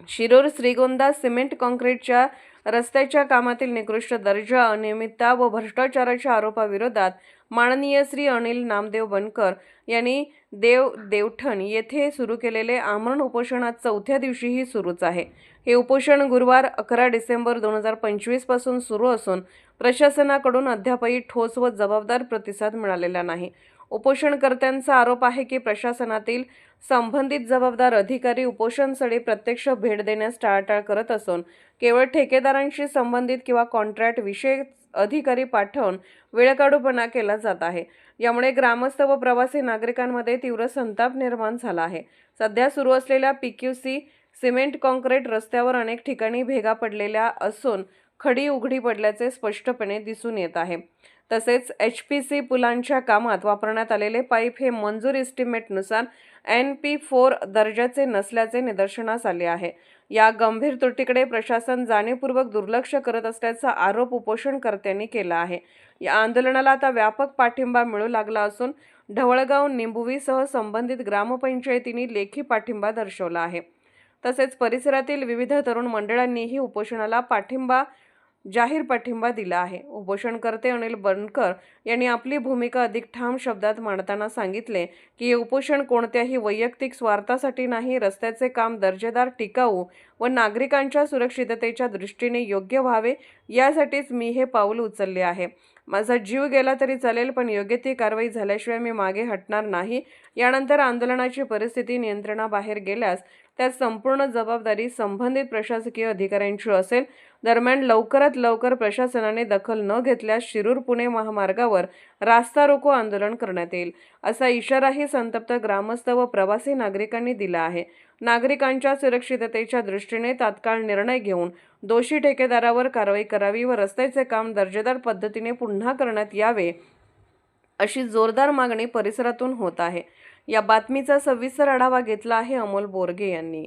Shirur Shrigonda cement काँक्रीटच्या रस्त्याच्या कामातील निकृष्ट दर्जा अनियमितता व भ्रष्टाचाराच्या आरोपाविरोधात माननीय श्री अनिल नामदेव बनकर यांनी देव देवठण येथे सुरू केलेले आमरण उपोषणात चौथ्या दिवशीही सुरूच आहे. हे उपोषण गुरुवार अकरा डिसेंबर दोन हजार पंचवीसपासून सुरू असून प्रशासनाकडून अद्यापही ठोस व जबाबदार प्रतिसाद मिळालेला नाही. उपोषणकर्त्यांचा आरोप आहे की प्रशासनातील संबंधित जबाबदार अधिकारी उपोषणस्थळी प्रत्यक्ष भेट देण्यास टाळाटाळ करत असून केवळ ठेकेदारांशी संबंधित किंवा कॉन्ट्रॅक्ट विषय अधिकारी पाठवून वेळकाढूपणा केला जात आहे. यामुळे ग्रामस्थ व प्रवासी नागरिकांमध्ये तीव्र संताप निर्माण झाला आहे. सध्या सुरू असलेल्या P Q C cement concrete रस्त्यावर अनेक ठिकाणी भेगा पडलेल्या असून खडी उघडी पडल्याचे स्पष्टपणे दिसून येत आहे. तसेच एच पी सी पुलांच्या कामात वापरण्यात आलेले पाईप हे मंजूर इस्टिमेटनुसार एन पी फोर दर्जाचे नसल्याचे निदर्शनास आले आहे. या गंभीर त्रुटीकडे प्रशासन जाणीवपूर्वक दुर्लक्ष करत असल्याचा आरोप उपोषणकर्त्यांनी केला आहे. या आंदोलनाला आता व्यापक पाठिंबा मिळू लागला असून ढवळगाव निंबुवीसह संबंधित ग्रामपंचायतींनी लेखी पाठिंबा दर्शवला आहे. तसेच परिसरातील विविध तरुण मंडळांनीही उपोषणाला पाठिंबा जाहीर पाठिंबा दिला आहे. उपोषणकर्ते अनिल बनकर यांनी आपली भूमिका अधिक ठाम शब्दात मांडताना सांगितले की हे उपोषण कोणत्याही वैयक्तिक स्वार्थासाठी नाही रस्त्याचे काम दर्जेदार टिकाऊ व नागरिकांच्या सुरक्षिततेच्या दृष्टीने योग्य व्हावे यासाठीच मी हे पाऊल उचलले आहे. माझा जीव गेला तरी चालेल पण योग्य ती कारवाई झाल्याशिवाय मी मागे हटणार नाही. यानंतर आंदोलनाची परिस्थिती नियंत्रणाबाहेर गेल्यास त्यात संपूर्ण जबाबदारी संबंधित प्रशासकीय अधिकाऱ्यांची असेल. दरम्यान लवकरात लवकर प्रशासनाने दखल न घेतल्यास शिरूर पुणे महामार्गावर रास्ता रोको आंदोलन करण्यात येईल असा इशाराही संतप्त ग्रामस्थ व प्रवासी नागरिकांनी दिला आहे. नागरिकांच्या सुरक्षिततेच्या दृष्टीने तात्काळ निर्णय घेऊन दोषी ठेकेदारावर कारवाई करावी व रस्त्याचे काम दर्जेदार पद्धतीने पुन्हा करण्यात यावे अशी जोरदार मागणी परिसरातून होत आहे. या बातमीचा सविस्तर आढावा घेतला आहे अमोल बोरगे यांनी.